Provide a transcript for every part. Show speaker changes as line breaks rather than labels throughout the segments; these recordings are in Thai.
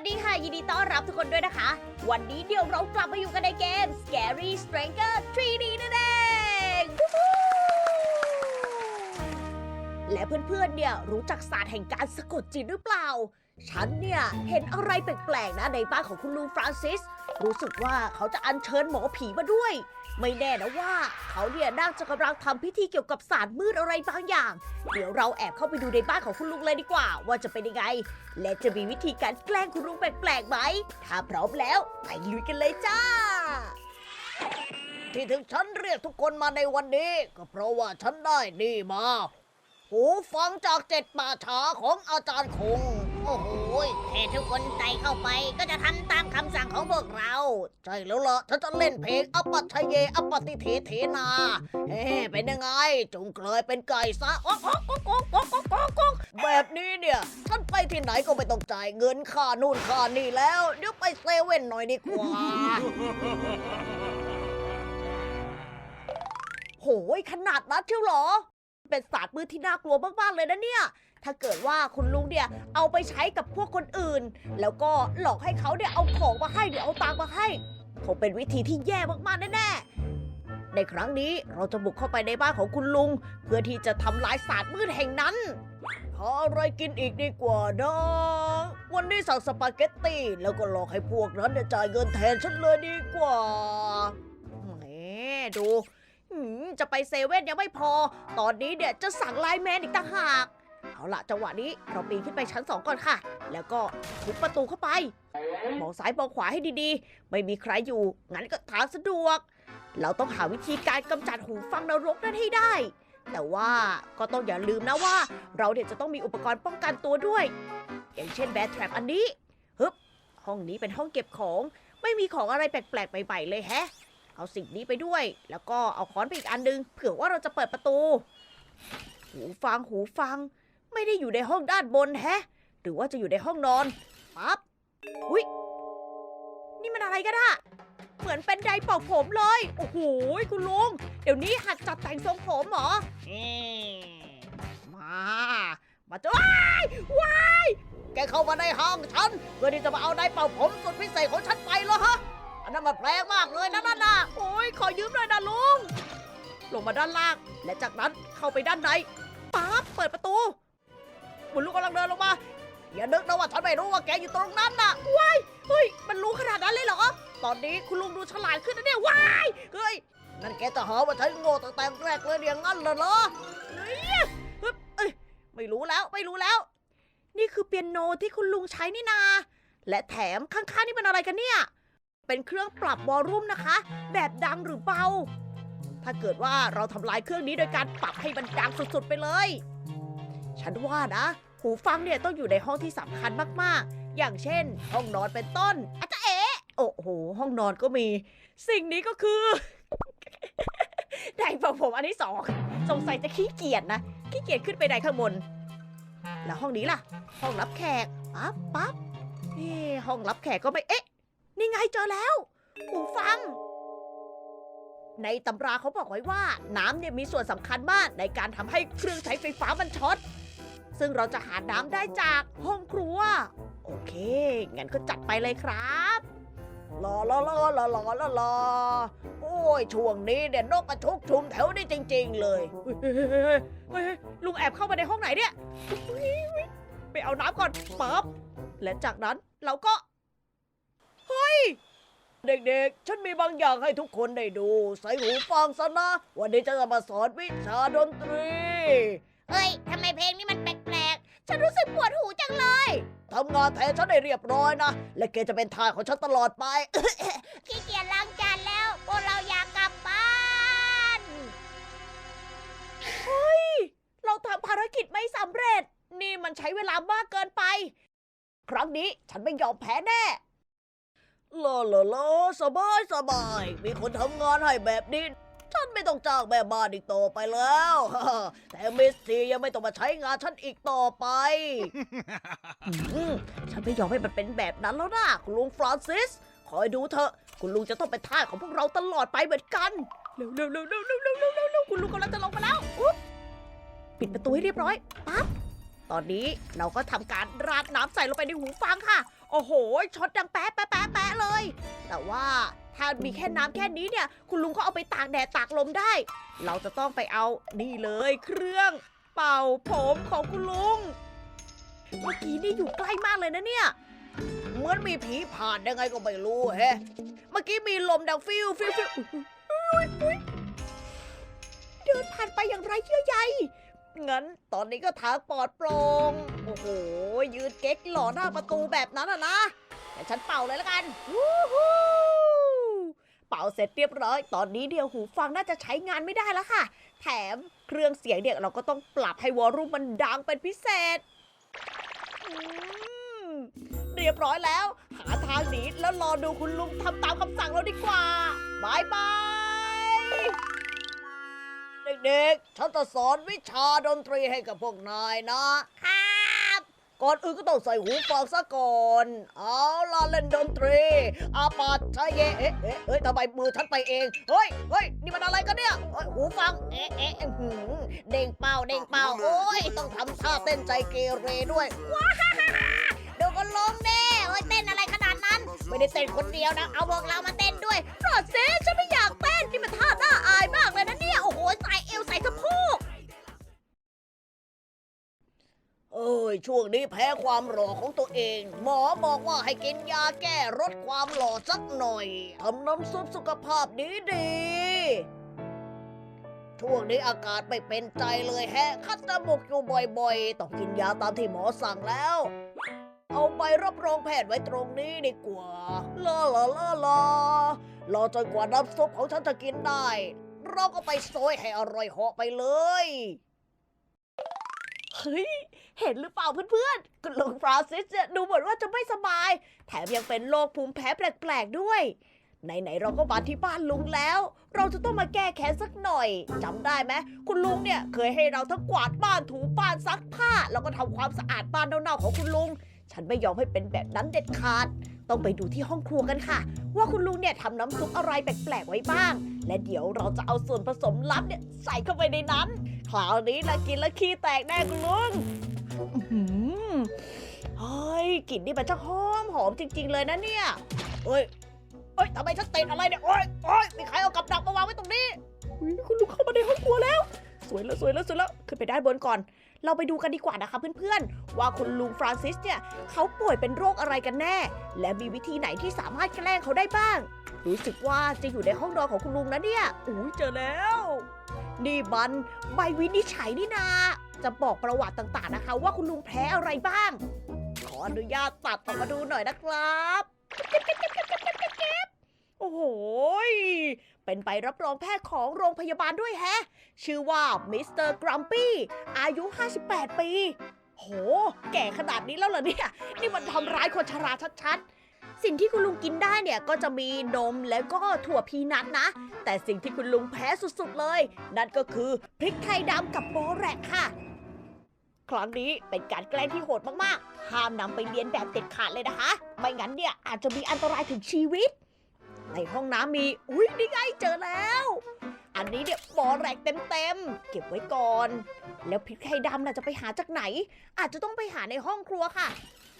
สดีค่ะ ยินดีต้อนรับทุกคนด้วยนะคะ วันนี้เดี๋ยวเรากลับมาอยู่กันในเกม Scary Stranger 3D นั่นเองและเพื่อนๆ เนี่ยรู้จักศาสตร์แห่งการสะกดจิตหรือเปล่า ฉันเนี่ย เห็นอะไรแปลกๆ นะในบ้านของคุณลุงฟรานซิส รู้สึกว่าเขาจะอัญเชิญหมอผีมาด้วย ไม่แน่นะว่า เขาเนี่ยน่าจะกำลังทำพิธีเกี่ยวกับศาสตร์มืดอะไรบางอย่าง เดี๋ยวเราแอบเข้าไปดูในบ้านของคุณลุงเลยดีกว่า ว่าจะเป็นยังไง และจะมีวิธีการแกล้งคุณลุงแปลกๆไหม ถ้าพร้อมแล้วไปลุยกันเลยจ้า ที่ถึงฉันเรียกทุกคนมาในวันนี้ ก็เพราะว่าฉันได้นี่มา หูฟังจากเจ็ดป่าช้าของอาจารย์คง โอ้โหเททุกคนใจเข้าไปก็จะทำตามคำสั่งของพวกเราใจแล้วล่ะฉันจะเล่นเพลงอปัตชเยอปติเทเทนา เฮ้เป็นยังไง จงเกลยเป็นไก่ซะโอ๊กโอ๊กโอ๊กโอ๊กโอ๊กโกโอ๊แบบนี้เนี่ยฉันไปที่ไหนก็ไม่ต้องจ่ายเงินค่านู่นค่านี่แล้ว เดี๋ยวไปเซเว่นหน่อยดีกว่าโหยขนาดนั้นเชียวหรอ เป็นศาสตร์มือที่น่ากลัวมากๆเลยนะเนี่ย ถ้าเกิดว่าคุณลุงเนี่ยเอาไปใช้กับพวกคนอื่น แล้วก็หลอกให้เขาเนี่ยเอาของมาให้หรือเอาตังค์มาให้คงเป็นวิธีที่แย่มากๆแน่ๆ ในครั้งนี้เราจะบุกเข้าไปในบ้านของคุณลุง เพื่อที่จะทำลายศาสตร์มืดแห่งนั้นหาอะไรกินอีกดีกว่านะวันนี้สั่งสปาเกตตี้แล้วก็หลอกให้พวกนั้นเนี่ยจ่ายเงินแทนฉันเลยดีกว่าแหมดู จะไปเซเว่นยังไม่พอ ตอนนี้เนี่ยจะสั่งไลน์แมนอีกต่างหาก เอาล่ะจังหวะนี้เราปีนขึ้นไปชั้นสองก่อนค่ะ แล้วก็ทุบประตูเข้าไป มองซ้ายมองขวาให้ดีๆ ไม่มีใครอยู่ งั้นก็ทางสะดวก เราต้องหาวิธีการกำจัดหูฟังนรกนั่นให้ได้ แต่ว่าก็ต้องอย่าลืมนะว่า เราเนี่ยวจะต้องมีอุปกรณ์ป้องกันตัวด้วย อย่างเช่นแบทแทรปอันนี้ ฮึบ ห้องนี้เป็นห้องเก็บของ ไม่มีของอะไรแปลกๆใหม่ๆเลยแฮะ เอาสิ่งนี้ไปด้วย แล้วก็เอาค้อนไปอีกอันนึง เผื่อว่าเราจะเปิดประตู หูฟังหูฟัง ไม่ได้อยู่ในห้องด้านบนแฮะ หรือว่าจะอยู่ในห้องนอนปั๊บอุ้ยนี่มันอะไรกันอะเหมือนเป็นไดร์เป่าผมเลย โอ้โหคุณลุง เดี๋ยวนี้หัดจัดแต่งทรงผมเหรอเอ๊มา มาจ้ว้ายว้าย แกเข้ามาในห้องฉัน เพื่อที่จะมาเอาไดร์เป่าผมสุดพิเศษของฉันไปเหรอฮะอั นนั้นมันแพงมากเลยนะนั่นน่ะโอ้ยขอยืมหน่อยนะลุง ลงมาด้านล่าง และจากนั้นเข้าไปด้านในปั๊บเปิดประตูคุณลุงกำลังเดินลงมา อย่านึกนะว่าฉันไม่รู้ว่าแกอยู่ตรงนั้นน่ะว้ายเฮ้ย มันรู้ขนาดนั้นเลยเหรอ ตอนนี้คุณลุงดูฉลาดขึ้นนะเนี่ยว้ายเฮ้ยนั่นแกจะหาว่าฉันโง่ตั้งแต่แรกเลยอย่างนั้นเหรอเฮ้ยเฮ้ยเอ้ยไม่รู้แล้วไม่รู้แล้ว นี่คือเปียโนที่คุณลุงใช้นี่นา และแถมข้างๆนี่เป็นอะไรกันเนี่ย เป็นเครื่องปรับวอลลุ่มนะคะ แบบดังหรือเบา ถ้าเกิดว่าเราทำลายเครื่องนี้โดยการปรับให้มันดังสุดๆไปเลย ฉันว่านะ หูฟังเนี่ยต้องอยู่ในห้องที่สำคัญมากๆ อย่างเช่น ห้องนอนเป็นต้นอาจจะเอ๋โอ้โห ห้องนอนก็มี สิ่งนี้ก็คือ ไดร์เป่าผมอันที่สอง สงสัยจะขี้เกียจนะ ขี้เกียจขึ้นไปไดข้างบน แล้วห้องนี้ล่ะ ห้องรับแขก ปั๊บปั๊บเอ๊ะห้องรับแขกก็ไม่ เอ๊ะ นี่ไงเจอแล้วหูฟัง ในตำราเขาบอกไว้ว่า น้ำเนี่ยมีส่วนสำคัญมากในการทำให้เครื่องใช้ไฟฟ้ามันช็อต ซึ่งเราจะหาน้ำได้จากห้องครัว โอเค งั้นก็จัดไปเลยครับลอลอลอลอลอลอลอโอ้ย ช่วงนี้เนี่ยนกกระชุกชุมแถวนี้จริง ๆ เลยลุงแอบเข้ามาในห้องไหนเนี่ยเฮ้ยเฮ้ยไปเอาน้ำก่อนปั๊บและจากนั้นเราก็ เฮ้ย เด็กๆ ฉันมีบางอย่างให้ทุกคนได้ดู ใส่หูฟังซะนะ วันนี้จะมาสอนวิชาดนตรี เฮ้ย ทำไมเพลงนี้มันแปลกๆ ฉันรู้สึกปวดหูจังเลย ทำงานแทนฉันได้เรียบร้อยนะ และแกจะเป็นทายของฉันตลอดไป ขี้เกียจล้างจานแล้ว พวกเราอยากกลับบ้านเฮ้ย เราทำภารกิจไม่สำเร็จ นี่มันใช้เวลามากเกินไป ครั้งนี้ฉันไม่ยอมแพ้แน่ ลาลาลาสบายสบาย มีคนทำงานให้แบบนี้ ฉันไม่ต้องจ้างแม่บ้านอีกต่อไปแล้ว แต่มิสทียังไม่ต้องมาใช้งานฉันอีกต่อไปอืมฉันไม่ยอมให้มันเป็นแบบนั้นแล้วนะคุณลุงฟรานซิส คอยดูเถอะ คุณลุงจะต้องเป็นทาสของพวกเราตลอดไปเหมือนกันเร็วเร็วเร็วเร็วเร็วเร็วเร็วเร็วเร็วคุณลุงกำลังจะลงมาแล้วอุ๊บปิดประตูให้เรียบร้อยปั๊บตอนนี้เราก็ทำการราดน้ำใส่ลงไปในหูฟังค่ะ โอ้โหช็อตดังแป๊ะแป๊ะแป๊ะแป๊ะเลย แต่ว่าถ้ามีแค่น้ำแค่นี้เนี่ย คุณลุงก็เอาไปตากแดดตากลมได้ เราจะต้องไปเอานี่เลยเครื่องเป่าผมของคุณลุง เมื่อกี้นี่อยู่ใกล้มากเลยนะเนี่ย เหมือนมีผีผ่านยังไงก็ไม่รู้แฮะ เมื่อกี้มีลมดังฟิวฟิวฟิวเดินผ่านไปอย่างไรเชื่อใยงั้นตอนนี้ก็ทางปลอดโปร่ง โอ้โห ยืนเก๊กหล่อหน้าประตูแบบนั้นอะนะแต่ฉันเป่าเลยแล้วกันวู้ฮู้เป่าเสร็จเรียบร้อย ตอนนี้เดียวหูฟังน่าจะใช้งานไม่ได้แล้วค่ะ แถมเครื่องเสียงเนี่ยเราก็ต้องปรับให้วอลลุ่มมันดังเป็นพิเศษอืมเรียบร้อยแล้ว หาทางหนีแล้วรอดูคุณลุงทำตามคำสั่งเราดีกว่าบายบายเด็กๆ ฉันจะสอนวิชาดนตรีให้กับพวกนายนะครับ ก่อนอื่นก็ต้องใส่หูฟังซะก่อน เอาล่ะเล่นดนตรี อาปัดชะเยเอ๊ะเอ๊ะเฮ้ยทำไมมือฉันไปเอง เฮ้ยเฮ้ยนี่มันอะไรกันเนี่ยเฮ้ยหูฟัง เอ๊ะเอ๊ะอื้อหือเด้งเป้าเด้งเป้าโอ้ยต้องทำท่าเต้นใจเกเรด้วย ว้าฮ่าฮ่าฮ่าเดี๋ยวก็ลงแน่เฮ้ยเต้นอะไรขนาดนั้น ไม่ได้เต้นคนเดียวนะ เอาพวกเรามาเต้นด้วย ช่วงนี้แพ้ความหล่อของตัวเอง หมอบอกว่าให้กินยาแก้ลดความหล่อสักหน่อยทำน้ำซุปสุขภาพดีดีๆช่วงนี้อากาศไม่เป็นใจเลยแฮะ คัดจมูกอยู่บ่อยๆ ต้องกินยาตามที่หมอสั่งแล้ว เอาใบรับรองแพทย์ไว้ตรงนี้ดีกว่าลาลาลาลารอจนกว่าน้ำซุปของฉันจะกินได้ เราก็ไปโซยให้อร่อยเหาะไปเลย เฮ้ย เห็นหรือเปล่าเพื่อนๆคุณลุงฟรานซิสเนี่ยดูเหมือนว่าจะไม่สบาย แถมยังเป็นโรคภูมิแพ้แปลกๆด้วย ไหนๆเราก็มาที่บ้านลุงแล้ว เราจะต้องมาแก้แค้นสักหน่อยจำได้ไหมคุณลุงเนี่ยเคยให้เราทั้งกวาดบ้านถูบ้านซักผ้า แล้วก็ทำความสะอาดบ้านเน่าๆของคุณลุง ฉันไม่ยอมให้เป็นแบบนั้นเด็ดขาด ต้องไปดูที่ห้องครัวกันค่ะ ว่าคุณลุงเนี่ยทำน้ำซุปอะไรแปลกๆไว้บ้าง และเดี๋ยวเราจะเอาส่วนผสมลับเนี่ยใส่เข้าไปในนั้นคราวนี้ละกินแล้วขี้แตกแน่คุณลุงอื้อหือเฮ้ยกลิ่นนี่มันจะหอมหอมจริง ๆ เลยนะเนี่ยเฮ้ยเฮ้ยทำไมฉันติดอะไรเนี่ยโอ้ยโอ้ยมีใครเอากับดักมาวางไว้ตรงนี้อุ๊ยคุณลุงเข้ามาในห้องครัวแล้ว สวยแล้วสวยแล้วสวยแล้วขึ้นไปด้านบนก่อน เราไปดูกันดีกว่านะคะเพื่อนๆ ว่าคุณลุงฟรานซิสเนี่ยเขาป่วยเป็นโรคอะไรกันแน่ และมีวิธีไหนที่สามารถแกล้งเขาได้บ้าง รู้สึกว่าจะอยู่ในห้องนอนของคุณลุงนะเนี่ยอุ้ยเจอแล้ว นี่มันใบวินิจฉัยนี่นา จะบอกประวัติต่างๆนะคะ ว่าคุณลุงแพ้อะไรบ้าง ขออนุญาตตัดออกมาดูหน่อยนะครับ โอ้โห เป็นใบรับรองแพทย์ของโรงพยาบาลด้วยแฮะ ชื่อว่ามิสเตอร์กรัมปี้อายุ 58 ปี โห แก่ขนาดนี้แล้วเหรอเนี่ย นี่มันทำร้ายคนชราชัดๆ สิ่งที่คุณลุงกินได้เนี่ย ก็จะมีนมแล้วก็ถั่วพีนัทนะ แต่สิ่งที่คุณลุงแพ้สุดๆเลย นั่นก็คือพริกไทยดำกับโบแรกค่ะ ครั้งนี้เป็นการแกล้งที่โหดมากๆ ห้ามนำไปเรียนแบบเด็ดขาดเลยนะคะ ไม่งั้นเนี่ยอาจจะมีอันตรายถึงชีวิต ในห้องน้ำมี อุ้ยนี่ไงเจอแล้ว อันนี้เนี่ยบอแรกเต็มๆ เก็บไว้ก่อน แล้วพริกไทยดำน่ะจะไปหาจากไหน อาจจะต้องไปหาในห้องครัวค่ะ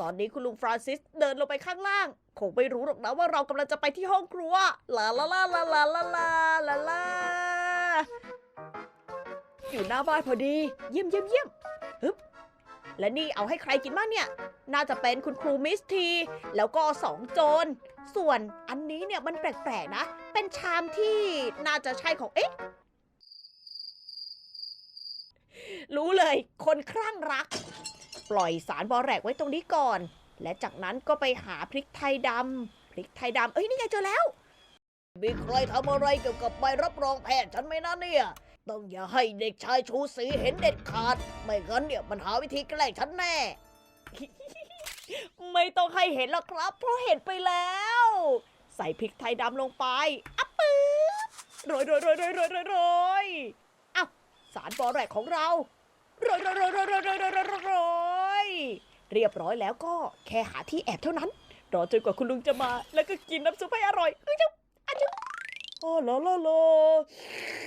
ตอนนี้คุณลุงฟรานซิสเดินลงไปข้างล่าง คงไม่รู้หรอกนะว่าเรากำลังจะไปที่ห้องครัว ลาลาลาลาลาลาลาลาลาอยู่หน้าบ้านพอดี เยี่ยมเยี่ยมเยี่ยม และนี่เอาให้ใครกินบ้างเนี่ย น่าจะเป็นคุณครูมิสที แล้วก็สองโจร ส่วนอันนี้เนี่ยมันแปลกๆนะ เป็นชามที่น่าจะใช่ของเอ๊ะ รู้เลย คนคลั่งรัก ปล่อยสารบอแรกไว้ตรงนี้ก่อน และจากนั้นก็ไปหาพริกไทยดำพริกไทยดำเอ้ยนี่ไงเจอแล้ว มีใครทำอะไรเกี่ยวกับใบรับรองแพทย์ฉันไหมนะเนี่ย ต้องอย่าให้เด็กชายชูสีเห็นเด็ดขาด ไม่งั้นเนี่ยมันหาวิธีแกล้งฉันแน่ ไม่ต้องให้เห็นหรอกครับ เพราะเห็นไปแล้ว ใส่พริกไทยดำลงไปอัปปื๊บโรยโรยโรยโรยโรยโรยโรยเอ้าสารบอแรกของเราโรยโรยโรยโรยโรยโรยโรยโรยโรยเรียบร้อยแล้วก็แค่หาที่แอบเท่านั้น รอจนกว่าคุณลุงจะมา แล้วก็กินน้ำซุปให้อร่อยอ้ยจุ๊บอจุ๊บอ้โลโลโลอ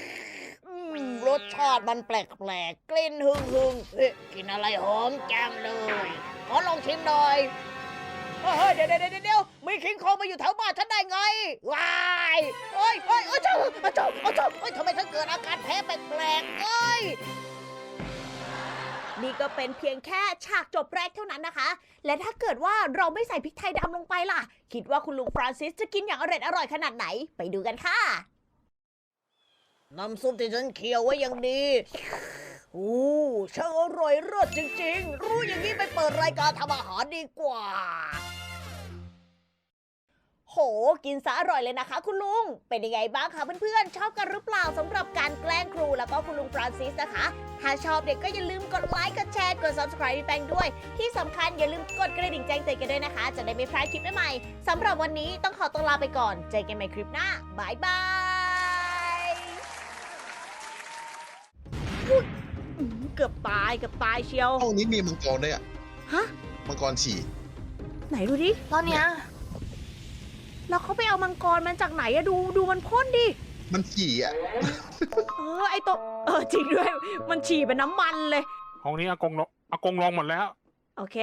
รสชาติมันแปลกแปลกๆกลิ่นหึ่งหึ่งเอ๊ะกินอะไรหอมจังเลย ขอลองชิมหน่อยเฮ้ยเดี๋ยวเดี๋ยวเดี๋ยวมีคิงคองมาอยู่แถวบ้านฉันได้ไงวายเฮ้ยเฮ้ยเอ้ยเจ้าเอ้เจ้าเอ้เจ้าเฮ้ยทำไมฉันเกิดอาการแพ้แปลกๆเอ้ยนี่ก็เป็นเพียงแค่ฉากจบแรกเท่านั้นนะคะ และถ้าเกิดว่าเราไม่ใส่พริกไทยดำลงไปล่ะ คิดว่าคุณลุงฟรานซิสจะกินอย่างอร่อยอร่อยขนาดไหน ไปดูกันค่ะ น้ำซุปที่ฉันเคี่ยวไว้อย่างดีอู้ช่างอร่อยรสจริง ๆ รู้อย่างนี้ไปเปิดรายการทำอาหารดีกว่า โห กินซะอร่อยเลยนะคะ คุณลุง เป็นยังไงบ้างคะเพื่อนๆ ชอบกันหรือเปล่าสำหรับการแกล้งครูแล้วก็คุณลุงฟรานซิสนะคะ ถ้าชอบเด็กก็อย่าลืมกดไลค์กดแชร์กด subscribe พี่แปงด้วย ที่สำคัญอย่าลืมกดกระดิ่งแจ้งเตือนกันด้วยนะคะ จะได้ไม่พลาดคลิปใหม่ๆสำหรับวันนี้ต้องขอตัวลาไปก่อนเจอกันใหม่คลิปหน้าบายบาย อุ๊ยอื้อหือเกือบตายเกือบตายเชียว
ห้องนี้มีมังกรด้วยอะ
ฮะ
มังกรฉี่
ไหนดูดิ
ตอนเนี้ย
แล้วเขาไปเอามังกรมันจากไหนอะดูดูมันพ่นดิ
มันฉี่อะ
เออไอตัวเออจริงด้วย มันฉี่เป็นน้ำมันเลย
ห้องนี้อากงลงอากงลงหมดแล้ว
โอเค